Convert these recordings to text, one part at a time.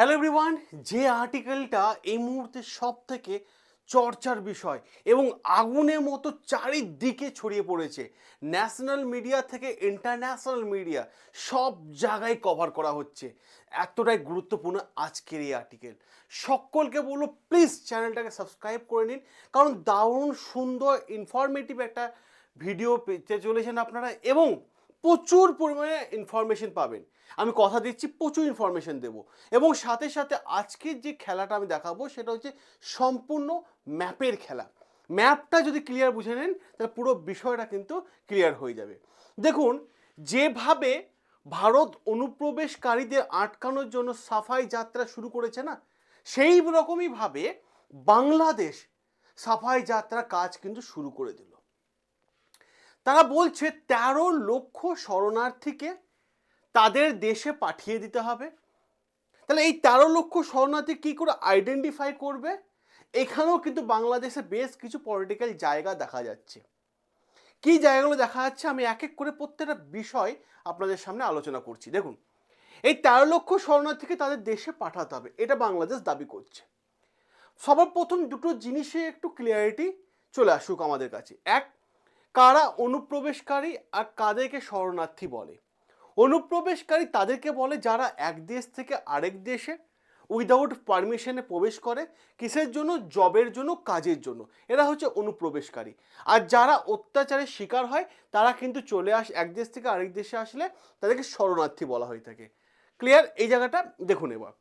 Hello everyone যে আর্টিকেলটা এই মুহূর্তে সব থেকে চর্চার বিষয় এবং আগুনের মতো চারিদিকে ছড়িয়ে পড়েছে ন্যাশনাল মিডিয়া থেকে ইন্টারন্যাশনাল মিডিয়া সব জায়গায় কভার করা হচ্ছে। এতটাই গুরুত্বপূর্ণ আজকের এই আর্টিকেল সকলকে বলব প্লিজ চ্যানেলটাকে সাবস্ক্রাইব করে নিন, কারণ দারুণ সুন্দর ইনফরমেটিভ একটা ভিডিও পেতে চলেছেন আপনারা এবং প্রচুর পরিমাণে ইনফরমেশন পাবেন। আমি কথা দিচ্ছি, প্রচুর ইনফরমেশন দেব। এবং সাথে সাথে আজকের যে খেলাটা আমি দেখাবো, সেটা হচ্ছে সম্পূর্ণ ম্যাপের খেলা। ম্যাপটা যদি ক্লিয়ার বুঝে নেন, তাহলে পুরো বিষয়টা কিন্তু ক্লিয়ার হয়ে যাবে। দেখুন, যেভাবে ভারত অনুপ্রবেশকারীদের আটকানোর জন্য সাফাই যাত্রা শুরু করেছে না, সেই রকমইভাবে বাংলাদেশ সাফাই যাত্রা কাজ কিন্তু শুরু করে দিল। তারা বলছে, তেরো লক্ষ শরণার্থীকে তাদের দেশে পাঠিয়ে দিতে হবে। তাহলে এই তেরো লক্ষ শরণার্থী কী করে আইডেন্টিফাই করবে? এখানেও কিন্তু বাংলাদেশে বেশ কিছু পলিটিক্যাল জায়গা দেখা যাচ্ছে। কী জায়গাগুলো দেখা যাচ্ছে? আমি এক এক করে প্রত্যেকটা বিষয় আপনাদের সামনে আলোচনা করছি। দেখুন, এই তেরো লক্ষ শরণার্থীকে তাদের দেশে পাঠাতে হবে। এটা বাংলাদেশ দাবি করছে। সবার প্রথম দুটো জিনিসে একটু ক্লিয়ারিটি চলে আসুক আমাদের কাছে। এক, কারা অনুপ্রবেশকারী আর কাদেরকে শরণার্থী বলে? অনুপ্রবেশকারী তাদেরকে বলে যারা এক দেশ থেকে আরেক দেশে উইদাউট পারমিশনে প্রবেশ করে, কিসের জন্য? জবের জন্য, কাজের জন্য। এরা হচ্ছে অনুপ্রবেশকারী। আর যারা অত্যাচারের শিকার হয়, তারা কিন্তু চলে আস, এক দেশ থেকে আরেক দেশে আসলে তাদেরকে শরণার্থী বলা হয়ে থাকে। ক্লিয়ার এই জায়গাটা দেখুন এবার।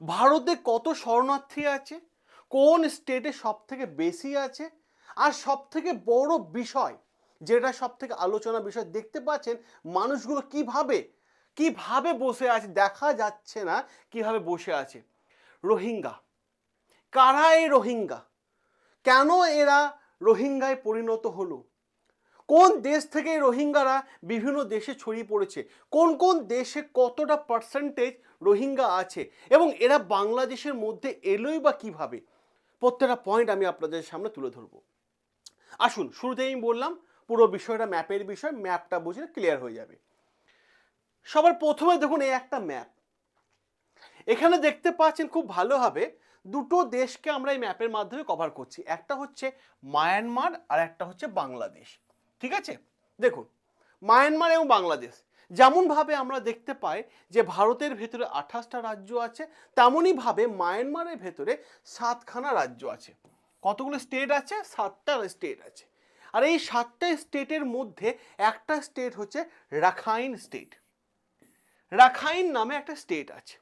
ভারতে কত শরণার্থী আছে? কোন স্টেটে সব থেকে বেশি আছে? আর সব থেকে বড় বিষয় যেটা সব থেকে আলোচনা বিষয়, দেখতে পাচ্ছেন মানুষগুলো কীভাবে কীভাবে বসে আছে দেখা যাচ্ছে না কীভাবে বসে আছে। রোহিঙ্গা, কারা এই রোহিঙ্গা? কেন এরা রোহিঙ্গায় পরিণত হলো? কোন দেশ থেকে রোহিঙ্গারা বিভিন্ন দেশে ছড়িয়ে পড়েছে? কোন কোন দেশে কতটা পার্সেন্টেজ রোহিঙ্গা আছে? এবং এরা বাংলাদেশের মধ্যে এলোই বা কীভাবে? প্রত্যেকটা পয়েন্ট আমি আপনাদের সামনে তুলে ধরবো। আসুন, শুরুতেই আমি বললাম পুরো বিষয়টা ম্যাপের বিষয় ম্যাপটা বুঝলে ক্লিয়ার হয়ে যাবে। সবার প্রথমে দেখুন এই একটা ম্যাপ এখানে দেখতে পাচ্ছেন খুব ভালোভাবে দুটো দেশকে আমরা এই ম্যাপের মাধ্যমে কভার করছি। একটা হচ্ছে মায়ানমার আর একটা হচ্ছে বাংলাদেশ ঠিক আছে? দেখুন মায়ানমার এবং বাংলাদেশ যেমনভাবে আমরা দেখতে পাই যে ভারতের ভেতরে আঠাশটা রাজ্য আছে, তেমনইভাবে মায়ানমারের ভেতরে সাতখানা রাজ্য আছে। কতগুলো স্টেট আছে? সাতটা স্টেট আছে। আর এই সাতটা স্টেটের মধ্যে একটা স্টেট হচ্ছে রাখাইন স্টেট। রাখাইন নামে একটা স্টেট আছে।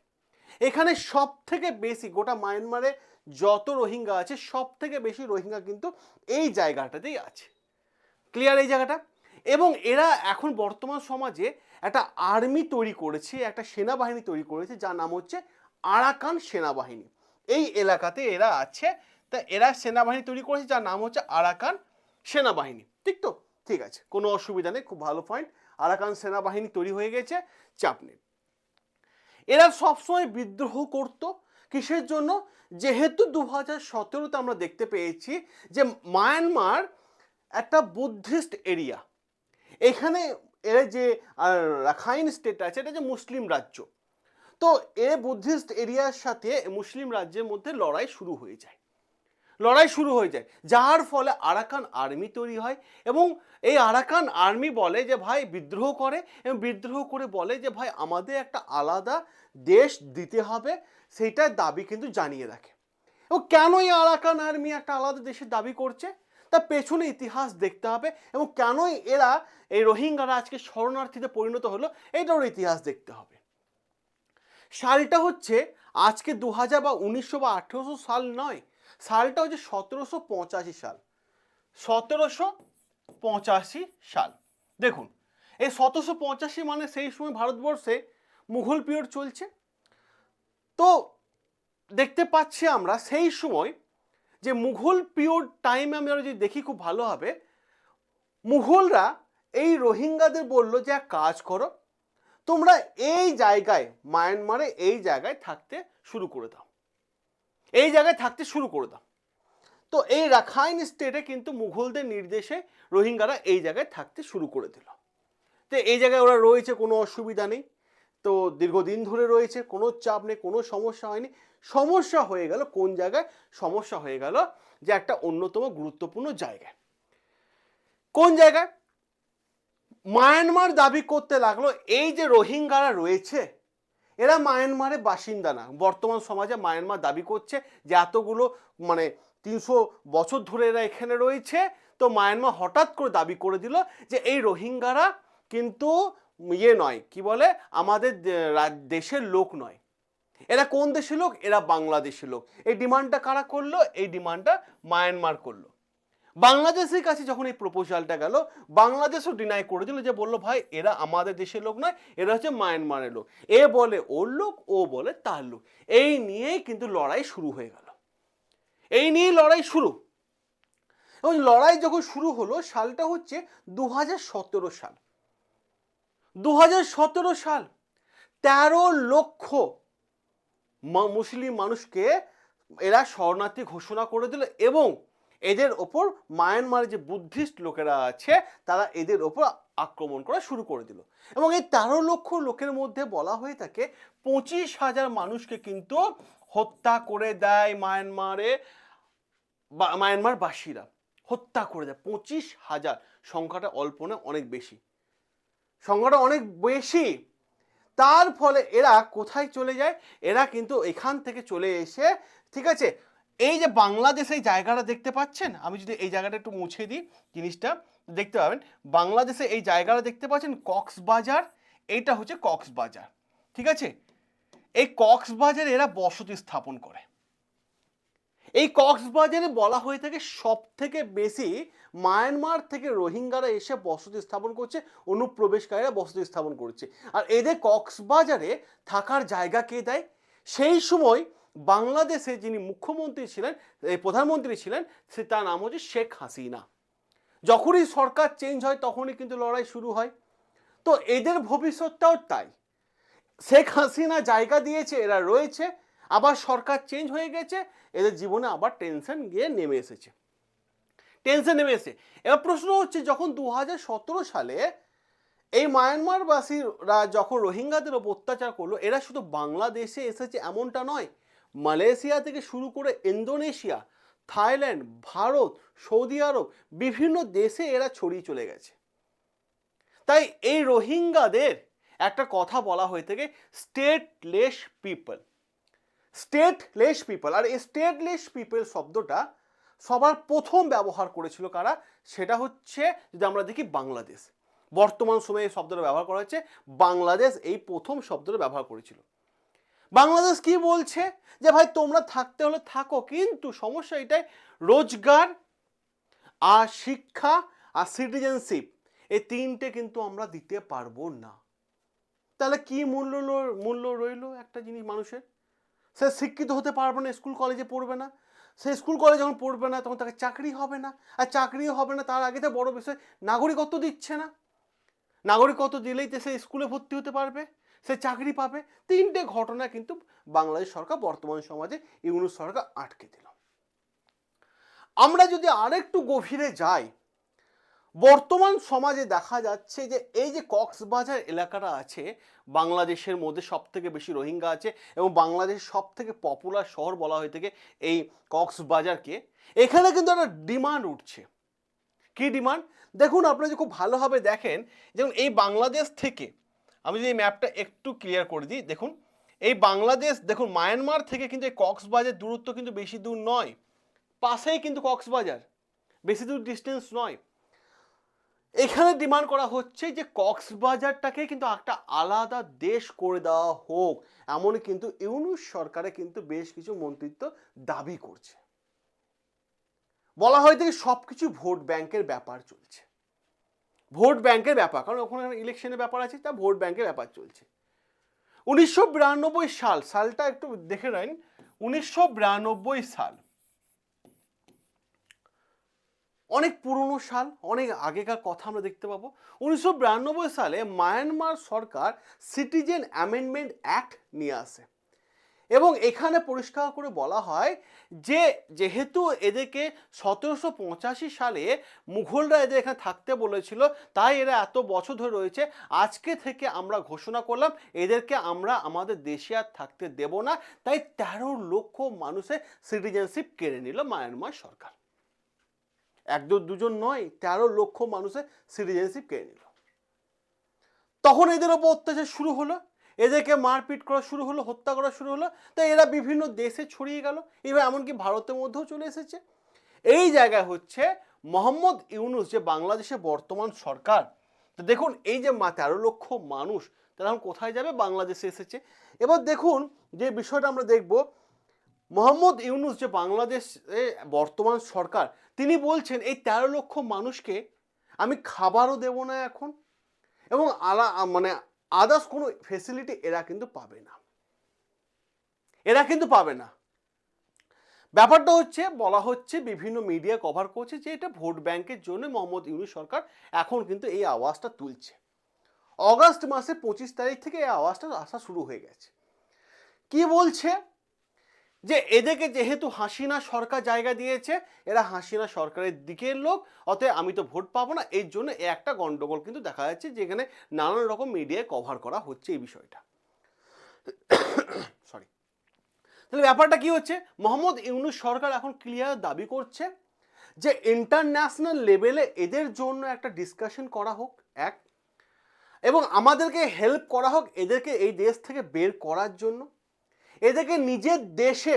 এখানে সব থেকে বেশি গোটা মায়ানমারে যত রোহিঙ্গা আছে সব থেকে বেশি রোহিঙ্গা কিন্তু এই জায়গাটাতেই আছে। ক্লিয়ার এই জায়গাটা? এবং এরা এখন বর্তমান সমাজে একটা আর্মি তৈরি করেছে, একটা সেনাবাহিনী তৈরি করেছে, যার নাম হচ্ছে আরাকান সেনাবাহিনী। এই এলাকাতে এরা আছে, তা এরা সেনাবাহিনী তৈরি করেছে, যার নাম হচ্ছে আরাকান সেনাবাহিনী, ঠিক তো? ঠিক আছে, কোনো অসুবিধা নেই, খুব ভালো পয়েন্ট আরাকান সেনাবাহিনী তৈরি হয়ে গেছে, চাপ নেই। এরা সবসময় বিদ্রোহ করত, কিসের জন্য? যেহেতু দু হাজার সতেরোতে আমরা দেখতে পেয়েছি যে মায়ানমার একটা বুদ্ধিস্ট এরিয়া। এখানে এর যে রাখাইন স্টেট আছে, এটা যে মুসলিম রাজ্য। তো এ বুদ্ধিস্ট এরিয়ার সাথে মুসলিম রাজ্যের মধ্যে লড়াই শুরু হয়ে যায়। লড়াই শুরু হয়ে যায়, যার ফলে আরাকান আর্মি তৈরি হয় এবং এই আরাকান আর্মি বলে যে, ভাই, বিদ্রোহ করে। এবং বিদ্রোহ করে বলে যে, ভাই, আমাদের একটা আলাদা দেশ দিতে হবে। সেইটার দাবি কিন্তু জানিয়ে রাখে। এবং কেন এই আরাকান আর্মি একটা আলাদা দেশের দাবি করছে? তার পেছনে ইতিহাস দেখতে হবে এবং কেনই এরা এই রোহিঙ্গারা আজকে শরণার্থীতে পরিণত হলো এটারও ইতিহাস দেখতে হবে। সালটা হচ্ছে আজকে দু হাজার বা উনিশশো বা আঠেরোশো সাল নয় সালটা হচ্ছে সতেরোশো পঁচাশি সাল। সতেরোশো পঁচাশি সাল। দেখুন, এই সতেরোশো পঁচাশি মানে সেই সময় ভারতবর্ষে মুঘল পিরিয়ড চলছে। তো দেখতে পাচ্ছি আমরা সেই সময় যে মুঘল পিরিয়ড টাইমে আমরা যদি দেখি খুব ভালো হবে, মুঘলরা এই রোহিঙ্গাদের বলল যে, এক কাজ করো, তোমরা এই জায়গায়, মায়ানমারে এই জায়গায় থাকতে শুরু করে দাও। এই জায়গায় থাকতে শুরু করে দাও। তো এই রাখাইন স্টেটে কিন্তু মুঘলদের নির্দেশে রোহিঙ্গারা এই জায়গায় থাকতে শুরু করে দিল। তো এই জায়গায় ওরা রয়েছে, কোনো অসুবিধা নেই। তো দীর্ঘদিন ধরে রয়েছে, কোনো চাপ নেই, কোনো সমস্যা হয়নি। সমস্যা হয়ে গেল, কোন জায়গায়? সমস্যা হয়ে গেল যে একটা অন্যতম গুরুত্বপূর্ণ জায়গায়। কোন জায়গায়? মায়ানমার দাবি করতে লাগল, এই যে রোহিঙ্গারা রয়েছে এরা মায়ানমারের বাসিন্দা না। বর্তমান সমাজে মায়ানমার দাবি করছে যে এতগুলো মানে তিনশো বছর ধরে এরা এখানে রয়েছে। তো মায়ানমার হঠাৎ করে দাবি করে দিল যে এই রোহিঙ্গারা কিন্তু ইয়ে নয়, কি বলে? আমাদের দেশের লোক নয়। এরা কোন দেশের লোক? এরা বাংলাদেশের লোক। এই ডিমান্ডটা কারা করল? এই ডিমান্ডটা মায়ানমার করল। বাংলাদেশের কাছে যখন এই প্রপোজালটা গেল, বাংলাদেশও ডিনাই করে দিল যে, বলল, ভাই, এরা আমাদের দেশের লোক নয়, এরা হচ্ছে মায়ানমারের লোক। এ বলে ওর লোক, ও বলে তার লোক। এই নিয়েই কিন্তু লড়াই শুরু হয়ে গেল। এই নিয়েই লড়াই শুরু। এবং লড়াই যখন শুরু হলো, সালটা হচ্ছে দু সাল। দু সাল, তেরো লক্ষ মুসলিম মানুষকে এরা শরণার্থী ঘোষণা করে দিল এবং এদের ওপর মায়ানমারে যে বুদ্ধিস্ট লোকেরা আছে, তারা এদের ওপর আক্রমণ করা শুরু করে দিল। এবং এই তেরো লক্ষ লোকের মধ্যে বলা হয়ে থাকে, পঁচিশ হাজার মানুষকে কিন্তু হত্যা করে দেয় মায়ানমারে, বা- মায়ানমার বাসীরা। হত্যা করে দেয়। পঁচিশ হাজার। সংখ্যাটা অল্প না, অনেক বেশি। সংখ্যাটা অনেক বেশি। তার ফলে এরা কোথায় চলে যায়? এরা কিন্তু এখান থেকে চলে এসে, ঠিক আছে এই যে বাংলাদেশে এই জায়গাটা দেখতে পাচ্ছেন, আমি যদি এই জায়গাটা একটু মুছে দিই, জিনিসটা দেখতে পাবেন। বাংলাদেশে এই জায়গাটা দেখতে পাচ্ছেন, কক্সবাজার, এইটা হচ্ছে কক্সবাজার, ঠিক আছে? এই কক্সবাজারে এরা বসতি স্থাপন করে। এই কক্সবাজারে বলা হয়ে থাকে সব থেকে বেশি মায়ানমার থেকে রোহিঙ্গারা এসে বসতি স্থাপন করছে, অনুপ্রবেশকারীরা বসতি স্থাপন করছে। আর এদের কক্সবাজারে থাকার জায়গা কে দেয়? সেই সময় বাংলাদেশে যিনি মুখ্যমন্ত্রী ছিলেন, এই প্রধানমন্ত্রী ছিলেন, সে তার নাম হচ্ছে শেখ হাসিনা। যখনই সরকার চেঞ্জ হয়, তখনই কিন্তু লড়াই শুরু হয়। তো এদের ভবিষ্যৎটাও তাই। শেখ হাসিনা জায়গা দিয়েছে, এরা রয়েছে, আবার সরকার চেঞ্জ হয়ে গেছে, এদের জীবনে আবার টেনশন গিয়ে নেমে এসেছে। টেনশন নেমে এসে এবার প্রশ্ন হচ্ছে, যখন দু হাজার সতেরো সালে এই মায়ানমারবাসীরা যখন রোহিঙ্গাদের ওপর অত্যাচার করল, এরা শুধু বাংলাদেশে এসেছে এমনটা নয় মালয়েশিয়া থেকে শুরু করে Indonesia, Thailand, Bharat, Saudi Arab বিভিন্ন দেশে এরা ছড়িয়ে চলে গেছে। তাই এই রোহিঙ্গাদের একটা কথা বলা হয়ে থাকে স্টেটলেস পিপল স্টেটলেস পিপল আর এই স্টেটলেস পিপল শব্দটা সবার প্রথম ব্যবহার করেছিল কারা? সেটা হচ্ছে যদি আমরা দেখি বাংলাদেশ। বর্তমান সময়ে এই শব্দটা ব্যবহার করা হচ্ছে বাংলাদেশ এই প্রথম শব্দটা ব্যবহার করেছিল। বাংলাদেশ কি বলছে? যে ভাই, তোমরা থাকতে হলে থাকো, কিন্তু সমস্যা এটাই, রোজগার আর শিক্ষা আর সিটিজেনশিপ এই তিনটে কিন্তু আমরা দিতে পারব না। তাহলে কি মূল্য মূল্য রইল একটা জিনিস মানুষের? সে শিক্ষিত হতে পারবে না, স্কুল কলেজে পড়বে না। সে স্কুল কলেজে যখন পড়বে না, তখন তাকে চাকরি হবে না। আর চাকরিও হবে না, তার আগে তো বড় বিষয়, নাগরিকত্ব দিচ্ছে না। নাগরিকত্ব দিলেই তো সে স্কুলে ভর্তি হতে পারবে। সে চাকরি পাবে। তিনটে ঘটনা কিন্তু বাংলাদেশ সরকার, বর্তমান সমাজে ইউনুস সরকার আটকে দিল। আমরা যদি আরেকটু গভীরে যাই, বর্তমান সমাজে দেখা যাচ্ছে যে এই যে কক্সবাজার এলাকাটা আছে, বাংলাদেশের মধ্যে সব থেকে বেশি রোহিঙ্গা আছে এবং বাংলাদেশের সব থেকে পপুলার শহর বলা হয়ে থাকে এই কক্সবাজারকে, এখানে কিন্তু একটা ডিমান্ড উঠছে। কি ডিমান্ড? দেখুন, আপনারা যদি খুব ভালোভাবে দেখেন, যেমন এই বাংলাদেশ থেকে আমি যদি ম্যাপটা একটু ক্লিয়ার করে দিই, দেখুন, এই বাংলাদেশ, দেখুন মায়ানমার থেকে কিন্তু এই কক্সবাজার দূরত্ব কিন্তু বেশি দূর নয়। পাশেই কিন্তু কক্সবাজার, বেশি দূর ডিস্টেন্স নয়। এখানে ডিমান্ড করা হচ্ছে যে কক্সবাজারটাকে কিন্তু একটা আলাদা দেশ করে দেওয়া হোক এমন কিন্তু ইউনুস সরকারে কিন্তু বেশ কিছু মন্ত্রিত্ব দাবি করছে। বলা হয় থেকে সব কিছু ভোট ব্যাংকের ব্যাপার চলছে। ভোট ব্যাংকের ব্যাপার, কারণ ওখানে ইলেকশনের ব্যাপার আছে, তা ভোট ব্যাংকের ব্যাপার চলছে। উনিশশো বিরানব্বই সাল, সালটা একটু দেখে নেন, উনিশশো বিরানব্বই সাল। অনেক পুরনো সাল, অনেক আগেকার কথা আমরা দেখতে পাবো। উনিশশো বিরানব্বই সালে মায়ানমার সরকার সিটিজেন অ্যামেন্ডমেন্ট অ্যাক্ট নিয়ে আসে। এবং এখানে পরিষ্কার করে বলা হয় যে, যেহেতু এদেরকে সতেরোশো পঁচাশি সালে মুঘলরা এদের এখানে থাকতে বলেছিল, তাই এরা এত বছর ধরে রয়েছে, আজকে থেকে আমরা ঘোষণা করলাম, এদেরকে আমরা আমাদের দেশে আর থাকতে দেব না। তাই তেরো লক্ষ মানুষের সিটিজেনশিপ কেড়ে নিল মায়ানমার সরকার। এক দুজন নয়, তেরো লক্ষ মানুষের সিটিজেনশিপ কেড়ে নিল। তখন এদের ওপর অত্যাচার শুরু হলো। এদেরকে মারপিট করা শুরু হলো, হত্যা করা শুরু হলো, তো এরা বিভিন্ন দেশে ছড়িয়ে গেল। এবার এমনকি ভারতের মধ্যেও চলে এসেছে। এই জায়গায় হচ্ছে মোহাম্মদ ইউনুস যে বাংলাদেশে বর্তমান সরকার, তো দেখুন এই যে মা তেরো লক্ষ মানুষ, তারা এখন কোথায় যাবে? বাংলাদেশে এসেছে। এবার দেখুন যে বিষয়টা আমরা দেখব, মোহাম্মদ ইউনুস যে বাংলাদেশে বর্তমান সরকার, তিনি বলছেন এই তেরো লক্ষ মানুষকে আমি খাবারও দেব না এখন। এবং আলা মানে আদার্স কোনো ফেসিলিটি এরা কিন্তু পাবে না। এরা কিন্তু পাবে না। ব্যাপারটা হচ্ছে, বলা হচ্ছে বিভিন্ন মিডিয়া কভার করছে যে এটা ভোট ব্যাংকের জন্য মোহাম্মদ ইউনুস সরকার এখন কিন্তু এই আওয়াজটা তুলছে। অগাস্ট মাসে পঁচিশ তারিখ থেকে এই আওয়াজটা আসা শুরু হয়ে গেছে। কি বলছে? যে এদেরকে যেহেতু হাসিনা সরকার জায়গা দিয়েছে, এরা হাসিনা সরকারের দিকের লোক, অতএব আমি তো ভোট পাবো না। এর জন্য একটা গন্ডগোল কিন্তু দেখা যাচ্ছে যেখানে নানান রকম মিডিয়ায় কভার করা হচ্ছে এই বিষয়টা। সরি তাহলে ব্যাপারটা কি হচ্ছে? মোহাম্মদ ইউনুস সরকার এখন ক্লিয়ার দাবি করছে যে ইন্টারন্যাশনাল লেভেলে এদের জন্য একটা ডিসকাশন করা হোক, এক, এবং আমাদেরকে হেল্প করা হোক এদেরকে এই দেশ থেকে বের করার জন্য। এদেরকে নিজের দেশে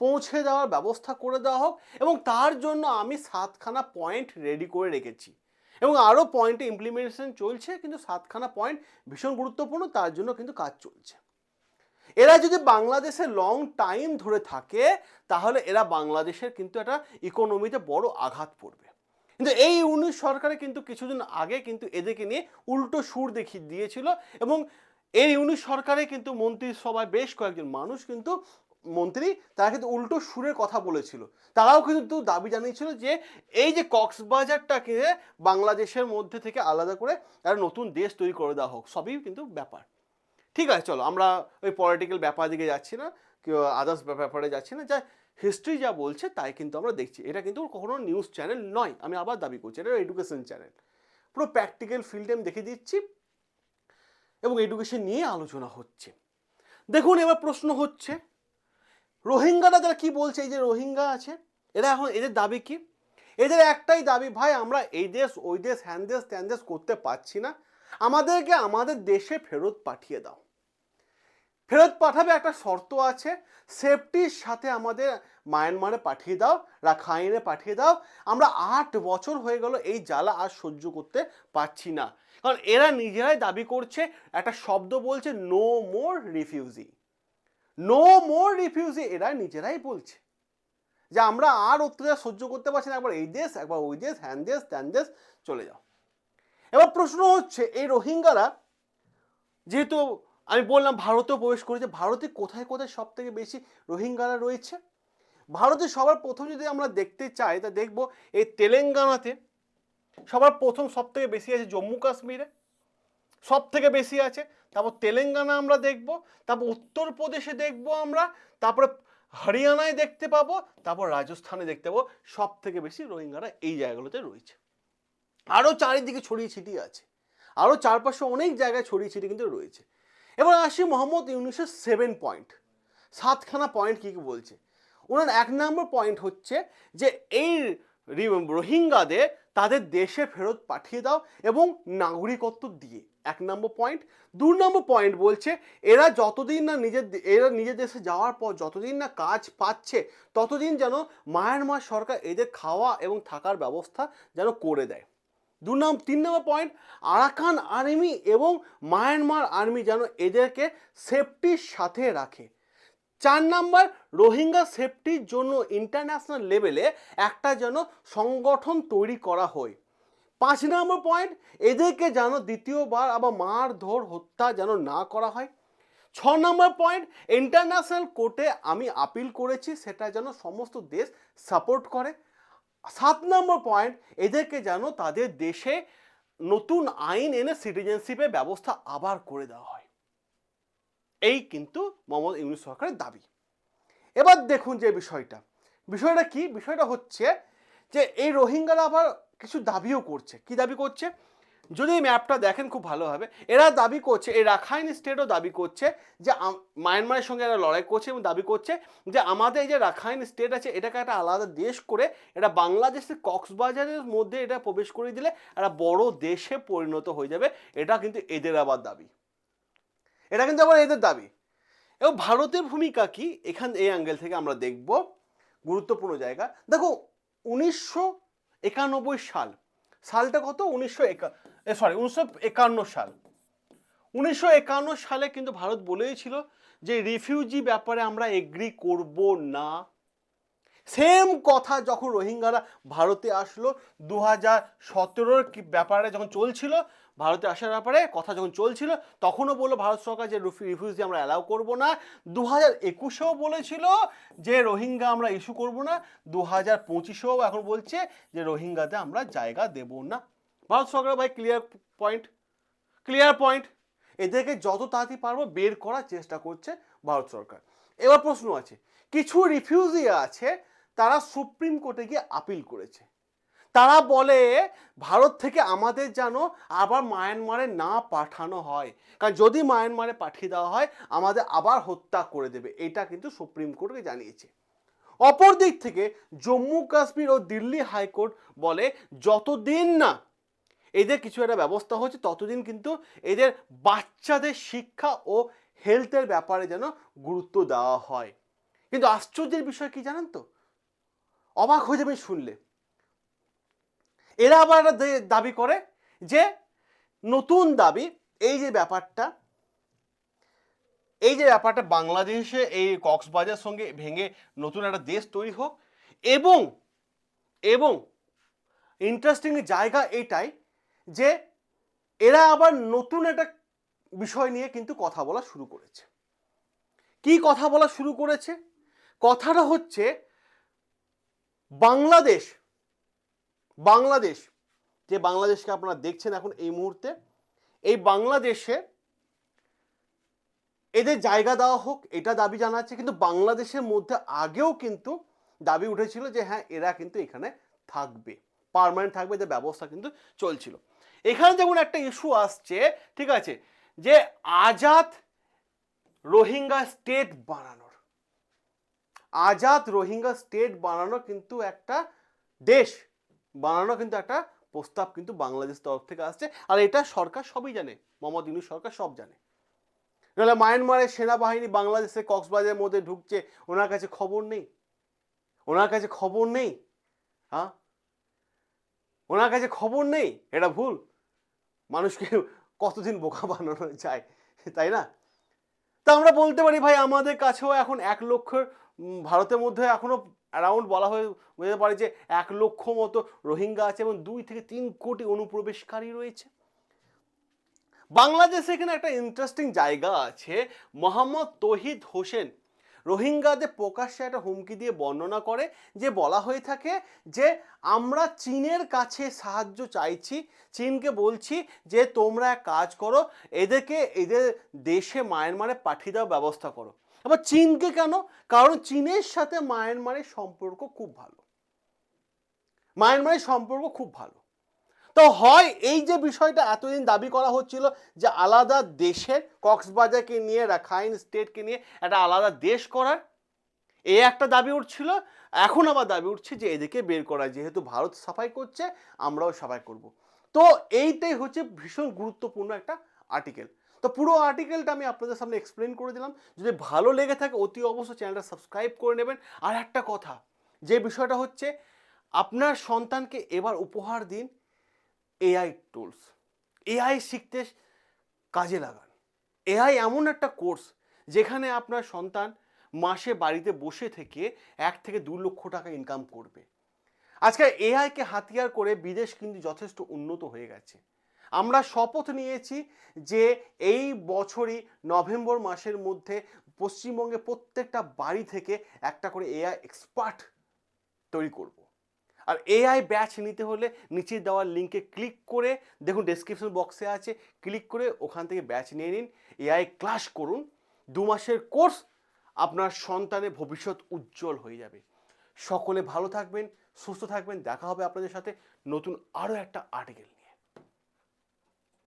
পৌঁছে দেওয়ার ব্যবস্থা করে দেওয়া হোক এবং তার জন্য আমি সাতখানা পয়েন্ট রেডি করে রেখেছি। এবং আরও পয়েন্টে ইমপ্লিমেন্টেশন চলছে, কিন্তু সাতখানা পয়েন্ট ভীষণ গুরুত্বপূর্ণ, তার জন্য কিন্তু কাজ চলছে। এরা যদি বাংলাদেশে লং টাইম ধরে থাকে, তাহলে এরা বাংলাদেশের কিন্তু একটা ইকোনমিতে বড় আঘাত পড়বে। কিন্তু এই ইউনিট সরকারে কিন্তু কিছুদিন আগে কিন্তু এদেরকে নিয়ে উল্টো সুর দেখিয়ে দিয়েছিল এবং এই ইউনিট সরকারে কিন্তু মন্ত্রিসভায় বেশ কয়েকজন মানুষ কিন্তু মন্ত্রী, তারা কিন্তু উল্টো সুরের কথা বলেছিল। তারাও কিন্তু দাবি জানিয়েছিল যে এই যে কক্সবাজারটাকে বাংলাদেশের মধ্যে থেকে আলাদা করে একটা নতুন দেশ তৈরি করে দেওয়া হোক, সবই কিন্তু ব্যাপার। ঠিক আছে, চলো, আমরা ওই পলিটিক্যাল ব্যাপার দিকে যাচ্ছি না, কেউ আদার্স ব্যাপারে যাচ্ছি না যা হিস্ট্রি যা বলছে তাই কিন্তু আমরা দেখছি। এটা কিন্তু কখনো নিউজ চ্যানেল নয়, আমি আবার দাবি করছি, এটা এডুকেশন চ্যানেল পুরো প্র্যাকটিক্যাল ফিল্ডে আমি দেখে দিচ্ছি এবং এডুকেশন নিয়ে আলোচনা হচ্ছে। দেখুন, এবার প্রশ্ন হচ্ছে, রোহিঙ্গারা যারা কি বলছে? এই যে রোহিঙ্গা আছে, এরা এখন এদের দাবি কি? এদের একটাই দাবি, ভাই, আমরা এই দেশ, ওই দেশ, হ্যান দেশ, ত্যান দেশ করতে পারছি না। আমাদেরকে আমাদের দেশে ফেরত পাঠিয়ে দাও। ফেরত পাঠাবে একটা শর্ত আছে সেফটির সাথে আমাদের মায়ানমারে পাঠিয়ে দাও রাখাইনে পাঠিয়ে দাও। আমরা আট বছর হয়ে গেল এই জ্বালা আর সহ্য করতে পারছি না। কারণ এরা নিজেরাই দাবি করছে, একটা শব্দ বলছে no more refugee no more refugee এরা নিজেরাই বলছে। যে আমরা আর অত্যাচার সহ্য করতে পারছি না, একবার এই দেশ, একবার ওই দেশ, হ্যান দেশ, ত্যান দেশ, চলে যাও। এবার প্রশ্ন হচ্ছে, এই রোহিঙ্গারা, যেহেতু আমি বললাম ভারতেও প্রবেশ করেছে, ভারতে কোথায় কোথায় সব থেকে বেশি রোহিঙ্গারা রয়েছে? ভারতে সবার প্রথম যদি আমরা দেখতে চাই, তা দেখব এই তেলেঙ্গানাতে সবার প্রথম সব থেকে বেশি আছে জম্মু কাশ্মীরে সব থেকে বেশি আছে। তারপর তেলেঙ্গানা আমরা দেখব, তারপর উত্তরপ্রদেশে দেখব আমরা, তারপরে হরিয়ানায় দেখতে পাবো, তারপর রাজস্থানে দেখতে পাবো। সব থেকে বেশি রোহিঙ্গারা এই জায়গাগুলোতে রয়েছে। আরও চারিদিকে ছড়িয়ে ছিটিয়ে আছে। আরও চারপাশে অনেক জায়গায় ছড়িয়ে ছিটিয়ে কিন্তু রয়েছে। এবার আসি মোহাম্মদ ইউনুসের সেভেন পয়েন্ট সাতখানা পয়েন্ট কী কী বলছে? ওনার এক নম্বর পয়েন্ট হচ্ছে যে এই রোহিঙ্গাদের তাদের দেশে ফেরত পাঠিয়ে দাও এবং নাগরিকত্ব দিয়ে। এক নম্বর পয়েন্ট দু নম্বর পয়েন্ট বলছে, এরা যতদিন না নিজের এরা নিজের দেশে যাওয়ার পর যতদিন না কাজ পাচ্ছে, ততদিন যেন মায়ানমার সরকার এদের খাওয়া এবং থাকার ব্যবস্থা যেন করে দেয়। দু নাম তিন নম্বর পয়েন্ট আরাকান আর্মি এবং মায়ানমার আর্মি যেন এদেরকে সেফটির সাথে রাখে। চার নাম্বার, রোহিঙ্গা সেফটির জন্য ইন্টারন্যাশনাল লেভেলে একটা যেন সংগঠন তৈরি করা হয়। পাঁচ নম্বর পয়েন্ট এদেরকে যেন দ্বিতীয়বার আবার মারধর, হত্যা যেন না করা হয়। ছ নম্বর পয়েন্ট ইন্টারন্যাশনাল কোর্টে আমি আপিল করেছি, সেটা যেন সমস্ত দেশ সাপোর্ট করে। সাত নম্বর পয়েন্ট এদেরকে যেন তাদের দেশে নতুন আইন এনে সিটিজেনশিপের ব্যবস্থা আবার করে দেওয়া হয়। এই কিন্তু মোহাম্মদ ইউনুস সরকারের দাবি। এবার দেখুন যে বিষয়টা। বিষয়টা কি? বিষয়টা হচ্ছে যে এই রোহিঙ্গারা আবার কিছু দাবিও করছে। কি দাবি করছে? যদি এই ম্যাপটা দেখেন খুব ভালোভাবে এরা দাবি করছে, এই রাখাইন স্টেটও দাবি করছে যে মায়ানমারের সঙ্গে এরা লড়াই করছে এবং দাবি করছে যে আমাদের যে রাখাইন স্টেট আছে, এটাকে একটা আলাদা দেশ করে এটা বাংলাদেশের কক্সবাজারের মধ্যে এটা প্রবেশ করে দিলে একটা বড় দেশে পরিণত হয়ে যাবে। এটা কিন্তু এদের আবার দাবি। এটা কিন্তু আবার এদের দাবি। এবং ভারতের ভূমিকা কি? এখান, এই অ্যাঙ্গেল থেকে আমরা দেখব। গুরুত্বপূর্ণ জায়গা। দেখো, উনিশশো একানব্বই সাল। সালটা কত? উনিশশো একা সরি উনিশশো একান্ন সাল। উনিশশো একান্ন সালে কিন্তু ভারত বলেই ছিল যে রিফিউজি ব্যাপারে আমরা এগ্রি করব না। সেম কথা যখন রোহিঙ্গারা ভারতে আসলো দু হাজার সতেরোর ব্যাপারে যখন চলছিল, ভারতে আসার ব্যাপারে কথা যখন চলছিল, তখনও বলল ভারত সরকার যে রুফি রিফিউজি আমরা অ্যালাউ করব না। দু হাজার একুশেও বলেছিল যে রোহিঙ্গা আমরা ইস্যু করব না। দু হাজার পঁচিশেও এখন বলছে যে রোহিঙ্গাতে আমরা জায়গা দেব না। ভারত সরকার ভাই ক্লিয়ার পয়েন্ট ক্লিয়ার পয়েন্ট এদেরকে যত তাড়াতাড়ি পারব বের করার চেষ্টা করছে ভারত সরকার। এবার প্রশ্ন আছে, কিছু রিফিউজি আছে তারা সুপ্রিম কোর্টে গিয়ে আপিল করেছে। তারা বলে, ভারত থেকে আমাদের যেন আবার মায়ানমারে না পাঠানো হয়। কারণ যদি মায়ানমারে পাঠিয়ে দেওয়া হয়, আমাদের আবার হত্যা করে দেবে। এটা কিন্তু সুপ্রিম কোর্টকে জানিয়েছে। অপর দিক থেকে জম্মু কাশ্মীর ও দিল্লি হাইকোর্ট বলে, যতদিন না এদের কিছু একটা ব্যবস্থা হচ্ছে, ততদিন কিন্তু এদের বাচ্চাদের শিক্ষা ও হেলথের ব্যাপারে যেন গুরুত্ব দেওয়া হয়। কিন্তু আশ্চর্যের বিষয় কি জানেন তো? অবাক হয়ে যাবে শুনলে। এরা আবার একটা দাবি করে যে নতুন দাবি, এই যে ব্যাপারটা, এই যে ব্যাপারটা বাংলাদেশে এই কক্সবাজার সঙ্গে ভেঙে নতুন একটা দেশ তৈরি হোক এবং এবং ইন্টারেস্টিং জায়গা এটাই যে এরা আবার নতুন একটা বিষয় নিয়ে কিন্তু কথা বলা শুরু করেছে। কি কথা বলা শুরু করেছে? কথাটা হচ্ছে বাংলাদেশ বাংলাদেশ, যে বাংলাদেশকে আপনারা দেখছেন এখন এই মুহূর্তে, এই বাংলাদেশে এদের জায়গা দেওয়া হোক, এটা দাবি জানাচ্ছে, কিন্তু বাংলাদেশের মধ্যে আগেও কিন্তু দাবি উঠেছিল যে হ্যাঁ এরা কিন্তু এখানে থাকবে, পার্মানেন্ট থাকবে, এদের ব্যবস্থা কিন্তু চলছিল। এখানে যেমন একটা ইস্যু আসছে, ঠিক আছে, যে আজাদ রোহিঙ্গা স্টেট বানানোর আজাদ রোহিঙ্গা স্টেট বানানো কিন্তু একটা দেশ, বানানো কিন্তু একটা প্রস্তাব কিন্তু বাংলাদেশ তরফ থেকে আসছে। আর এটা সরকার সবই জানে, মোহাম্মদ ইউনুস সরকার সব জানে। নাহলে মায়ানমারের সেনাবাহিনী বাংলাদেশে কক্সবাজারের মধ্যে ঢুকছে, ওনার কাছে খবর নেই। ওনার কাছে খবর নেই হ্যাঁ? ওনার কাছে খবর নেই, এটা ভুল। মানুষকে কতদিন বোকা বানানো যায়, তাই না? তা আমরা বলতে পারি ভাই, আমাদের কাছেও এখন এক লক্ষের ভারতের মধ্যে এখনও অ্যারাউন্ড বলা হয়ে যেতে পারে যে এক লক্ষ মতো রোহিঙ্গা আছে এবং দুই থেকে তিন কোটি অনুপ্রবেশকারী রয়েছে। বাংলাদেশে এখানে একটা ইন্টারেস্টিং জায়গা আছে, মোহাম্মদ তহিদ হোসেন। রোহিঙ্গাদের প্রকাশ্যে একটা হুমকি দিয়ে বর্ণনা করে, যে বলা হয়ে থাকে যে, আমরা চীনের কাছে সাহায্য চাইছি, চীনকে বলছি যে, তোমরা এক কাজ করো, এদেরকে, এদের দেশে মায়ানমারে পাঠিয়ে দেওয়ার ব্যবস্থা করো। আবার চীনকে কেন? কারণ চীনের সাথে মায়ানমারের সম্পর্ক খুব ভালো। মায়ানমারের সম্পর্ক খুব ভালো। তো হয় এই যে বিষয়টা এতদিন দাবি করা হচ্ছিল যে আলাদা দেশের কক্সবাজারকে নিয়ে রাখাইন স্টেটকে নিয়ে একটা আলাদা দেশ করার, এ একটা দাবি উঠছিল। এখন আবার দাবি উঠছে যে এদেরকে বের করা। যেহেতু ভারত সাফাই করছে, আমরাও সাফাই করব। তো এইটাই হচ্ছে ভীষণ গুরুত্বপূর্ণ একটা আর্টিকেল তো পুরো আর্টিকেলটা আমি আপনাদের সামনে এক্সপ্লেন করে দিলাম। যদি ভালো লেগে থাকে, অতি অবশ্যই চ্যানেলটা সাবস্ক্রাইব করে নেবেন। আর একটা কথা, যে বিষয়টা হচ্ছে, আপনার সন্তানকে এবার উপহার দিন এআই টুলস এআই শিখতে কাজে লাগান। এআই এমন একটা কোর্স যেখানে আপনার সন্তান মাসে বাড়িতে বসে থেকে এক থেকে দু লক্ষ টাকা ইনকাম করবে। আজকে এআইকে হাতিয়ার করে বিদেশ কিন্তু যথেষ্ট উন্নত হয়ে গেছে। আমরা শপথ নিয়েছি যে এই বছরই নভেম্বর মাসের মধ্যে পশ্চিমবঙ্গে প্রত্যেকটা বাড়ি থেকে একটা করে এআই এক্সপার্ট তৈরি করব। আর এআই ব্যাচ নিতে হলে নিচে দেওয়ার লিঙ্কে ক্লিক করে, দেখুন ডেসক্রিপশন বক্সে আছে, ক্লিক করে ওখান থেকে ব্যাচ নিয়ে নিন, এআই ক্লাস করুন, দু মাসের কোর্স আপনার সন্তানের ভবিষ্যৎ উজ্জ্বল হয়ে যাবে। সকলে ভালো থাকবেন, সুস্থ থাকবেন, দেখা হবে আপনাদের সাথে নতুন আরও একটা আর্টিকেল